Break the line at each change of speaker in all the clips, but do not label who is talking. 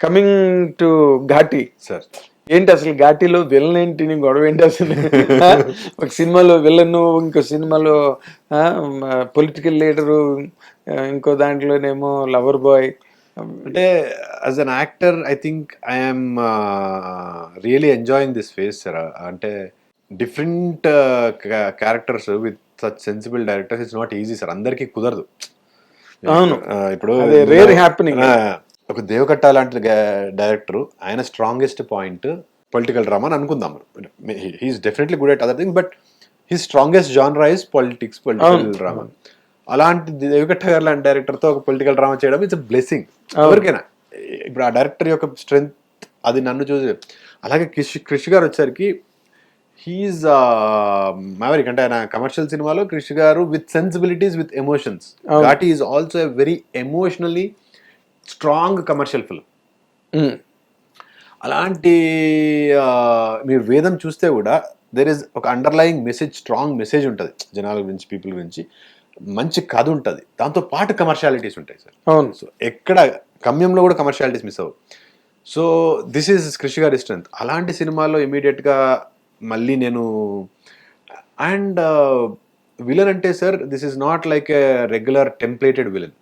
Coming to Ghaati.
Sir
ఏంటి అసలు ఘాటీలో villain ఏంటి నీ గొడవ ఏంటి అసలు? ఒక సినిమాలో విలన్ ఇంకో సినిమాలో పొలిటికల్ లీడరు ఇంకో దాంట్లోనేమో లవర్ బాయ్
అంటే as an actor I think I'm really enjoying this phase sir అంటే different characters with such sensible directors it's not easy sir అందరికీ కుదరదు.
అవును.
ఇప్పుడు
happening.
ఆ, ఒక దేవకట్ట లాంటి డైరెక్టర్ ఆయన స్ట్రాంగెస్ట్ పాయింట్ పొలిటికల్ డ్రామా అని అనుకుందాం he's definitely good at other thing but he strongest genre is politics political. Drama అలాంటి దేవికట్ట గారు లాంటి డైరెక్టర్తో ఒక పొలిటికల్ డ్రామా చేయడం ఇట్స్ బ్లెస్సింగ్ ఎవరికైనా. ఇప్పుడు ఆ డైరెక్టర్ యొక్క స్ట్రెంగ్త్ అది నన్ను చూసి అలాగే క్రిష్ క్రిష్ గారు వచ్చేసరికి హీఈస్ మ్యావరిక్ అంటే ఆయన కమర్షియల్ సినిమాలో Krish garu with sensibilities with emotions. Ghaati is also a very emotionally strong commercial film అలాంటి మీరు వేదం చూస్తే కూడా దెర్ ఇస్ ఒక అండర్లయింగ్ మెసేజ్ స్ట్రాంగ్ మెసేజ్ ఉంటుంది. జనాల గురించి పీపుల్ గురించి. మంచి కథ ఉంటుంది. దాంతో పాటు కమర్షియాలిటీస్ ఉంటాయి సార్.
అవును.
సో ఎక్కడ గమ్యంలో కూడా కమర్షియాలిటీస్ మిస్ అవ్వవు. సో దిస్ ఈజ్ కృషి గారి స్ట్రెంత్ అలాంటి సినిమాల్లో ఇమీడియట్గా మళ్ళీ నేను అండ్ విలన్ అంటే sir this is not like a regular templated villain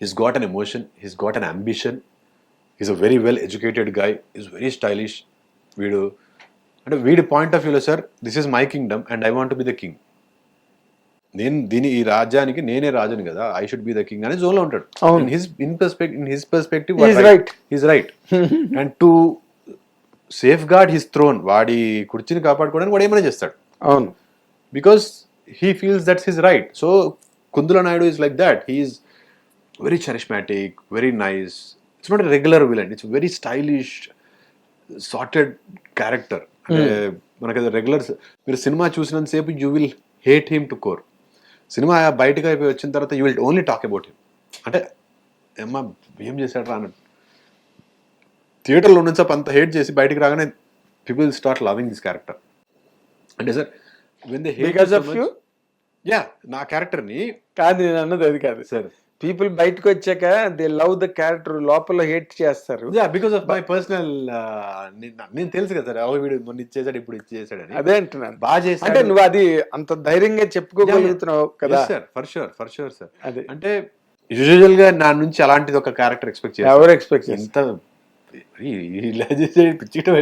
he's got an emotion he's got an ambition. He's a very well educated guy he's very stylish వీడు అంటే వీడి పాయింట్ ఆఫ్ వ్యూలో sir this is my kingdom and I want be the king నేను దీని ఈ రాజ్యానికి నేనే రాజుని కదా I should be the king అనే జోన్లో ఉంటాడు. His in perspective in his. Is right and to safeguard his throne వాడి కుర్చీని కాపాడుకోవడానికి వాడు ఏమైనా చేస్తాడు.
అవును.
Because he feels that's his right. So Kundula Naidu is like that. He is very charismatic, very nice. It's not a regular villain. It's a very stylish, sorted character. అంటే మనకి regular మీరు cinema చూసినంతసేపు you will hate him to core cinema బయటకు అయిపోయి వచ్చిన తర్వాత you will only talk about him అంటే ఏమ్మా ఏం చేశాడు రా అన్నట్టు థియేటర్లో నుంచి అంత హేట్ చేసి బయటికి రాగానే people start loving this character అంటే sir when they
of you
నా క్యారెక్టర్ని
కాదు నేను అన్నది అది కాదు.
సార్
పీపుల్ బయటకు వచ్చాక దే లవ్ ద క్యారెక్టర్ లోపల హేట్ చేస్తారు.
బికాస్ ఆఫ్ మై పర్సనల్ నేను తెలుసు కదా సార్ వీడు మొన్న ఇచ్చేసాడు ఇప్పుడు ఇచ్చేసాడని.
అదే అంటున్నాను.
బాగా
అంటే
చేశాడు
నువ్వు అది అంత ధైర్యంగా చెప్పుకోగలుగుతున్నావు కదా?
Sir for sure for sure sir
అదే.
అంటే యూజువల్గా నా నుంచి అలాంటిది ఒక క్యారెక్టర్ ఎక్స్పెక్ట్ చేస్తాను
ఎవరు ఎక్స్పెక్ట్
ఎంత ఇలా చేసే పిచ్చిటం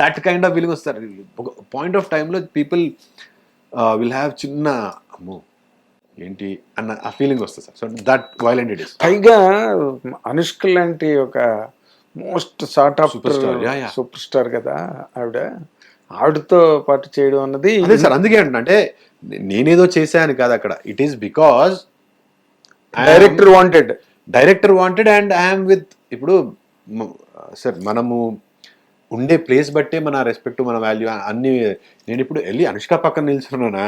దట్ కైండ్ ఆఫ్ ఫీలింగ్ వస్తారు. పాయింట్ ఆఫ్ టైంలో పీపుల్ విల్ హ్యావ్ చిన్న అమ్మో ఏంటి అన్న ఆ ఫీలింగ్ వస్తుంది sir. So that violent it is
పైగా అనుష్క లాంటి ఒక most sort of
yeah, yeah.
Superstar కదా ఆవిడ. ఆవిడతో పాటు చేయడం అన్నది
అదే సార్ అందుకే అంటే నేనేదో చేశాను కాదు అక్కడ. It is because
director wanted
director wanted and I'm with ఇప్పుడు సార్ మనము ఉండే ప్లేస్ బట్టే మన రెస్పెక్ట్ మన వాల్యూ అన్ని నేను ఇప్పుడు వెళ్ళి అనుష్క పక్కన నిల్చున్నాను.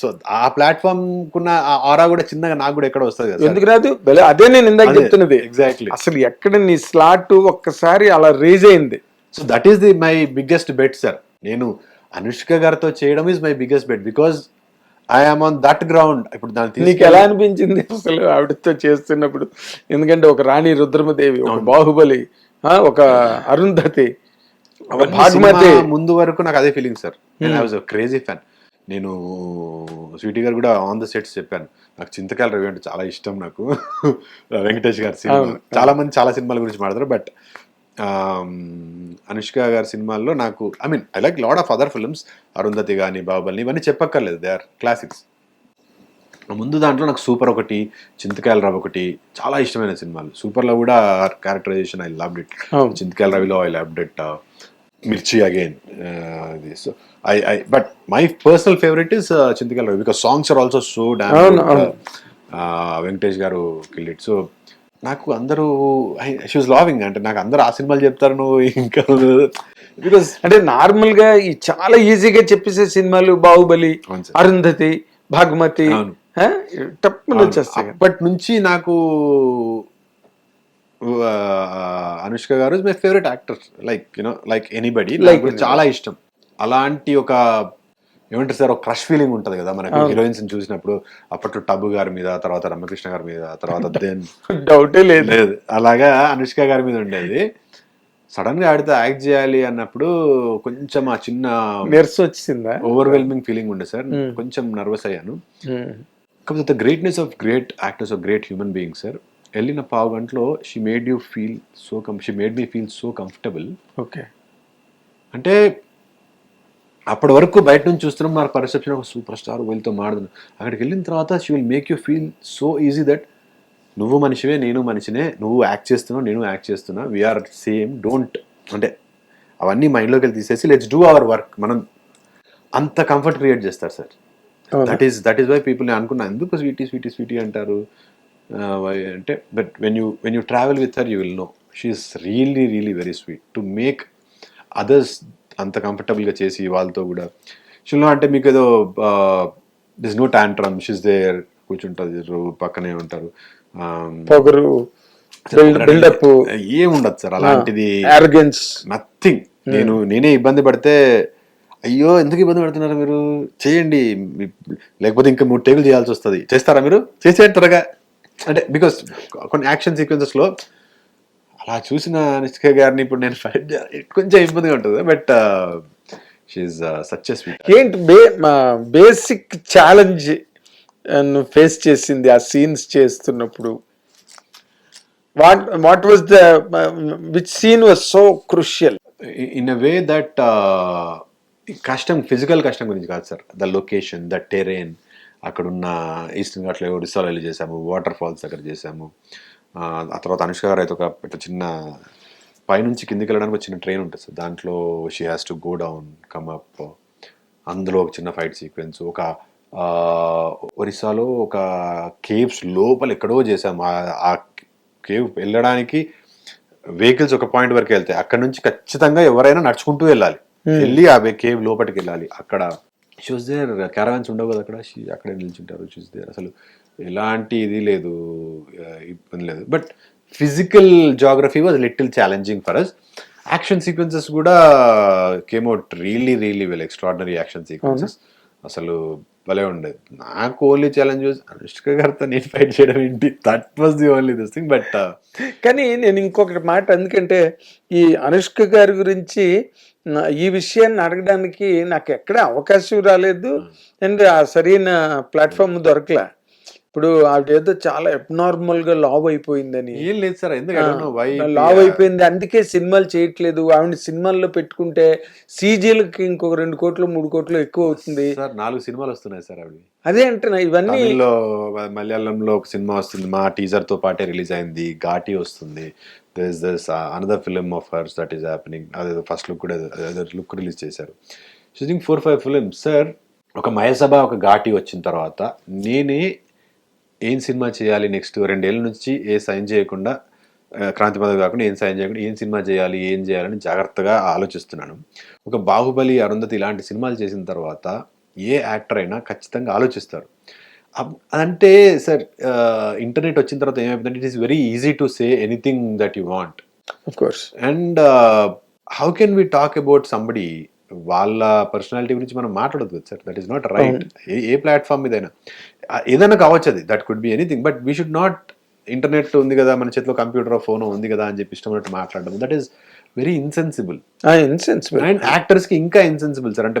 సో ఆ ప్లాట్ఫామ్ కున్న ఆరా కూడా చిన్నగా నాకు కూడా ఎక్కడ వస్తుంది కదా
ఎందుకు రాదు? అదే నేను ఇందాక చెప్తున్నది.
ఎగ్జాక్ట్లీ
అసలు ఎక్కడ నీ స్లాట్ ఒక్కసారి అలా రేజ్ అయింది?
So that is the my biggest bet sir నేను అనుష్క గారితో చేయడం is my biggest bet because I'm on that ground ఇప్పుడు దాన్ని
నీకు ఎలా అనిపించింది అసలు ఆవిడతో చేస్తున్నప్పుడు? ఎందుకంటే ఒక రాణి రుద్రమదేవి ఒక బాహుబలి ఒక అరుంధతి. భాగమతి
ముందు వరకు నాకు అదే ఫీలింగ్ సార్ నేను ఐ వాజ్ క్రేజీ ఫ్యాన్ నేను స్వీటీ గారు కూడా ఆన్ ద సెట్స్ చెప్పాను. నాకు చింతకాయల రవి అంటే చాలా ఇష్టం నాకు. వెంకటేష్ గారి సినిమా. చాలా మంది చాలా సినిమాల గురించి మాట్లాడతారు. బట్ అనుష్క గారి సినిమాల్లో నాకు I mean I like lot of other films Arundhati కానీ బాహుబలి ఇవన్నీ చెప్పక్కర్లేదు. దే ఆర్ క్లాసిక్స్ ముందు దాంట్లో నాకు సూపర్ ఒకటి చింతకాయల రవి ఒకటి చాలా ఇష్టమైన సినిమాలు. సూపర్లో కూడా characterization I love it. Chintakayala రవిలో I love it Mirchi again so I I but my personal favourite is Chintakayala Ravi because songs are also so
అవును.
వెంకటేష్ గారు కిల్లిట్ సో నాకు అందరూ షీస్ లావింగ్ అంటే నాకు అందరూ ఆ సినిమాలు చెప్తారు నువ్వు ఇంకా బికాస్
అంటే నార్మల్గా ఈ చాలా ఈజీగా చెప్పేసే సినిమాలు బాహుబలి. అరుంధతి భాగమతి టప్పున వచ్చేస్తాయి.
అప్పటి నుంచి నాకు Anushka garu my favourite actor like you know like anybody
Like
చాలా ఇష్టం. అలాంటి ఒక ఏమంటారు సార్ ఒక క్రష్ ఫీలింగ్ ఉంటుంది కదా మనకి హీరోయిన్స్ చూసినప్పుడు. అప్పట్లో టబ్బు గారి మీద తర్వాత రమకృష్ణ గారి మీద తర్వాత దెన్
డౌటే లేదు.
అలాగా అనుష్క గారి మీద ఉండేది. సడన్గా ఆడితే యాక్ట్ చేయాలి అన్నప్పుడు కొంచెం ఆ చిన్న
నీరసం వచ్చిందా?
ఓవర్వెల్మింగ్ ఫీలింగ్ ఉండే సార్. కొంచెం నర్వస్ అయ్యాను. కాకపోతే the greatness of great actors of great human being sir వెళ్ళిన పావు గంటలో she made you feel so com she made me feel so comfortable
okay.
అంటే అప్పటి వరకు బయట నుంచి చూస్తున్నాం మన పర్సెప్షన్ ఒక సూపర్ స్టార్ వీళ్ళతో మాడుతున్నాం అక్కడికి వెళ్ళిన తర్వాత she will make you feel so easy that నువ్వు మనిషివే నేను మనిషినే నువ్వు యాక్ట్ చేస్తున్నావు నేను యాక్ట్ చేస్తున్నా వీఆర్ సేమ్ డోంట్ అంటే అవన్నీ మైండ్లోకి వెళ్ళి తీసేసి లెట్స్ డూ అవర్ వర్క్ మనం అంత కంఫర్ట్ క్రియేట్ చేస్తారు sir? That is that is why people నేను అనుకున్నా ఎందుకు స్వీటీ స్వీటీ స్వీటీ అంటారు? అంటే but when you when you travel with her you will know she's really really very sweet to make others అంత కంఫర్టబుల్గా చేసి వాళ్ళతో కూడా. షిల్నో అంటే మీకు ఏదో this no tantrum she's there కూర్చుంటుంది పక్కనే ఉంటారు.
పొగరు బిల్డప్
ఏముండదు సార్. అలాంటిది నథింగ్ నేను నేనే ఇబ్బంది పడితే అయ్యో ఎందుకు ఇబ్బంది పడుతున్నారు మీరు? చేయండి. లేకపోతే ఇంకా మూడు టేబుల్ చేయాల్సి వస్తుంది. చేస్తారా మీరు? చేసేయండి త్వరగా. అంటే బికాస్ కొన్ని యాక్షన్ సీక్వెన్సెస్లో అలా చూసిన నిష్క గారిని ఇప్పుడు నేను ఫైట్ కొంచెం ఇబ్బందిగా ఉంటుంది. బట్ షీఈ్ సచ్
ఏంటి బే బేసిక్ ఛాలెంజ్ నువ్వు ఫేస్ చేసింది ఆ సీన్స్ చేస్తున్నప్పుడు? What what was the which scene was so crucial
in a way that కష్టం ఫిజికల్ కష్టం గురించి కాదు sir the location the terrain అక్కడున్న ఈస్టర్న్ ఘాట్లో ఒడిస్సాలో వెళ్ళి చేసాము వాటర్ ఫాల్స్ దగ్గర చేసాము ఆ తర్వాత అనుష్క గారు అయితే ఒక ఇట్లా చిన్న పైనుంచి కిందికి వెళ్ళడానికి ఒక చిన్న ట్రైన్ ఉంటుంది. సార్ దాంట్లో she has to go down come up అందులో ఒక చిన్న ఫైట్ సీక్వెన్స్ ఒక ఒరిస్సాలో ఒక కేవ్స్ లోపల ఎక్కడో చేసాము ఆ- ఆ కేవ్ వెళ్ళడానికి వెహికల్స్ ఒక పాయింట్ వరకు వెళ్తాయి. అక్కడ నుంచి ఖచ్చితంగా ఎవరైనా నడుచుకుంటూ వెళ్ళాలి. వెళ్ళి ఆ కేవ్ లోపలికి వెళ్ళాలి. అక్కడ షూస్ దేర్ క్యారవాన్స్ ఉండవు కదా అక్కడ? అక్కడే నిల్చుంటారు షూస్ దేర్ అసలు ఎలాంటి ఇది లేదు ఆ, ఇబ్బంది లేదు. But physical geography was little challenging for us action sequences కూడా came out really really well extraordinary action sequences అసలు భలే ఉండేది నాకు ఓన్లీ ఛాలెంజ్ అనుష్క గారితో నేను ఫైట్ చేయడం ఏంటి? That was the only this thing but
కానీ నేను ఇంకొకటి మాట ఎందుకంటే ఈ అనుష్క గారి గురించి ఈ విషయాన్ని అడగడానికి నాకు ఎక్కడ అవకాశం రాలేదు. అండ్ ఆ సరైన ప్లాట్ఫామ్ దొరకలే. ఇప్పుడు ఆవిడ ఏదో చాలా అబ్నార్మల్గా లావ్ అయిపోయిందని.
ఏం లేదు సార్
లావ్ అయిపోయింది. అందుకే సినిమాలు చేయట్లేదు. ఆవిడ సినిమాల్లో పెట్టుకుంటే సీజీలకి ఇంకొక రెండు కోట్లు మూడు కోట్లు ఎక్కువ అవుతుంది.
సార్ నాలుగు సినిమాలు వస్తున్నాయి సార్ అవి.
అదే అంటున్నా ఇవన్నీ
మలయాళంలో ఒక సినిమా వస్తుంది. మా టీజర్తో పాటే రిలీజ్ అయింది. ఘాటి వస్తుంది. This this another film of hers that is happening అదే ఫస్ట్ లుక్ కూడా uh, లుక్ రిలీజ్ చేశారు. Shooting four five film sir ఒక మయసభ ఒక ఘాటి వచ్చిన తర్వాత నేనే ఏం సినిమా చేయాలి నెక్స్ట్ రెండేళ్ళ నుంచి ఏ సైన్ చేయకుండా uh, క్రాంతి పదవి కాకుండా ఏం సైన్ చేయకుండా ఏం సినిమా చేయాలి ఏం చేయాలని జాగ్రత్తగా ఆలోచిస్తున్నాను. ఒక బాహుబలి అరుంధతి ఇలాంటి సినిమాలు చేసిన తర్వాత ఏ యాక్టర్ అయినా ఖచ్చితంగా ఆలోచిస్తారు. అదంటే సార్ ఇంటర్నెట్ వచ్చిన తర్వాత ఏమైపోతుందంటే it is very easy to say anything that you want
course
and how can we talk about somebody వాళ్ళ పర్సనాలిటీ గురించి మనం మాట్లాడదు sir. That is not right ఏ ప్లాట్ఫామ్ మీదైనా. ఆ, ఏదైనా కావచ్చు అది. That could be anything but we should not internet ఉంది కదా మన చేతిలో కంప్యూటర్ ఫోన్ ఉంది కదా అని చెప్పి ఇష్టం ఉన్నట్టు మాట్లాడడం that is very insensible
insensible
and యాక్టర్స్కి ఇంకా ఇన్సెన్సిబుల్ సార్. అంటే